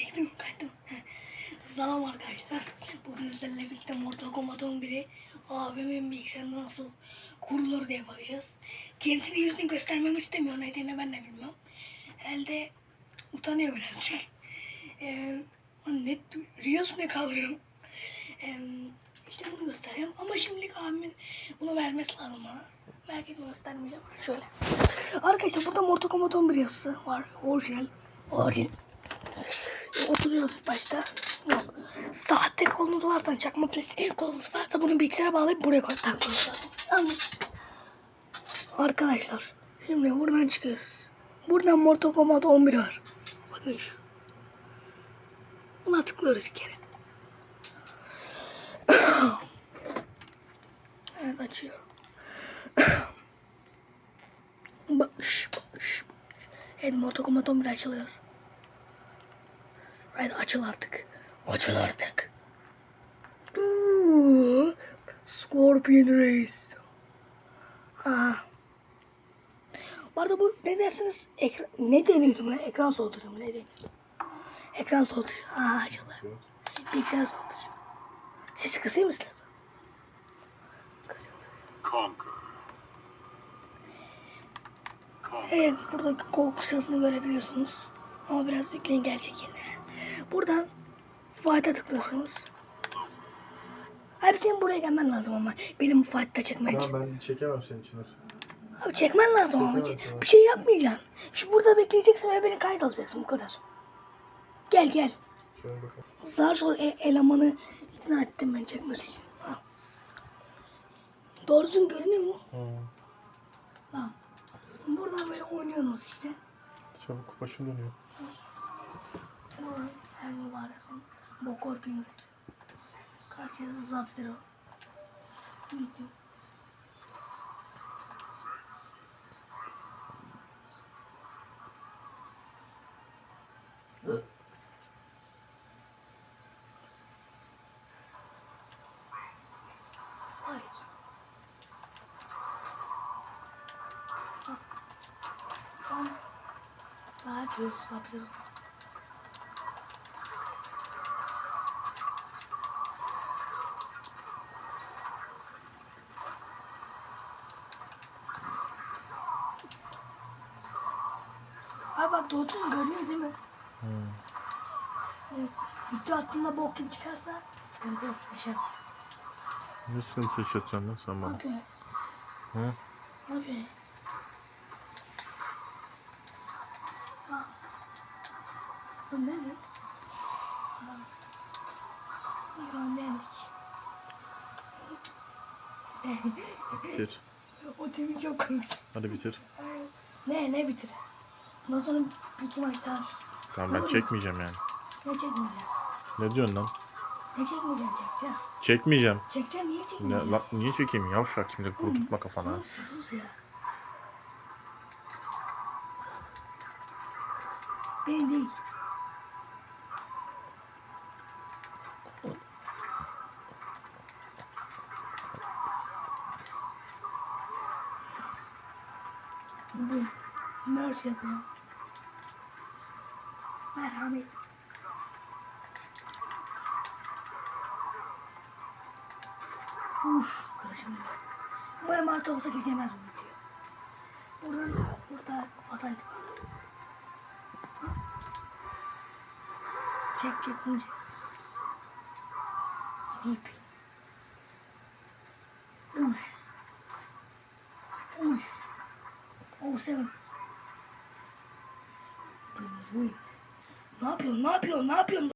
Çektim kaydım. Selam arkadaşlar. Bugün sizlerle birlikte Mortal Kombat 11'i abimin bilgisayarında nasıl kurulur diye bakacağız. Kendisini yüzünü göstermemi istemiyor. Nedenini ben de bilmem. Herhalde utanıyor birazcık. Ee, ne, Reels ne kaldırıyorum. Ee, işte bunu göstereceğim. Ama şimdilik abimin bunu vermesi lazım bana. Belki de göstermeyeceğim. Şöyle. Arkadaşlar burada Mortal Kombat 11 yazısı var. Orijinal. Orijinal. Oturuyoruz başta. Yok. Sahte kolunuz varsa, çakma plastik kolunuz varsa bunu bilgisayara bağlayıp buraya koy. Tamam. Arkadaşlar şimdi buradan çıkıyoruz. Buradan Mortal Kombat 11 var. Bakın şu. Buna tıklıyoruz bir kere. evet açıyor. bakış, bakış. Evet Mortal Kombat 11 açılıyor. Haydi açıl artık. Açıl artık. Scorpion Race. Aa. Bu arada bu ne dersiniz? Ekran, ne deniyordu buna? Ekran soğutucu mu? Ne deniyordu? Ekran soğutucu. Ha açıldı. Bilgisayar soğutucu. Sesi kısayım mı istersen? Evet buradaki korku sesini görebiliyorsunuz. Ama biraz yükleyin gelecek yine. Buradan fight'a tıklıyorsunuz. Abi senin buraya gelmen lazım ama benim fight'ta çekmek için. Ama ben çekemem senin için. Abi çekmen lazım ama tamam. bir şey yapmayacaksın. Şu burada bekleyeceksin ve beni kayıt alacaksın bu kadar. Gel gel. Zar zor e- elemanı ikna ettim ben çekmesi için. Ha. Doğrusun görünüyor mu? Bak. Burada böyle oynuyorsunuz işte. Çabuk başım dönüyor. Her mübarekim Bokor Pingüç. Karşıda Sub-Zero. Video. Daha diyoruz Sub-Zero. Abi bak doğduğunu görünüyor değil mi? Evet. Video aklında bok gibi çıkarsa sıkıntı yaşarız. Ne sıkıntı yaşatacaksın lan sen bana? Abi. Hı? Abi. Ha. Bu ne lan? Bitir. o tipi çok komik. Hadi bitir. Ne ne bitir? Ondan sonra bir iki maç daha. Tamam ben çekmeyeceğim yani. Ne çekmeyeceksin? Ne diyorsun lan? Ne çekmeyeceksin çekeceksin. Çekmeyeceğim. Çekeceksin niye Ne, çekmeyeceksin? lan, niye çekeyim yavşak şimdi kurtutma kafana. Oğlum sus ya. Beni değil. Bu merch yapıyor. Merhamet. Uf, karışım. Umarım artı olsa gezemez bu video. Buradan burada fataydı. Çek çek bunu çek. Deyip. Uy. Uy. Oh seven. Ne yapıyorsun? Ne yapıyorsun? Ne yapıyorsun?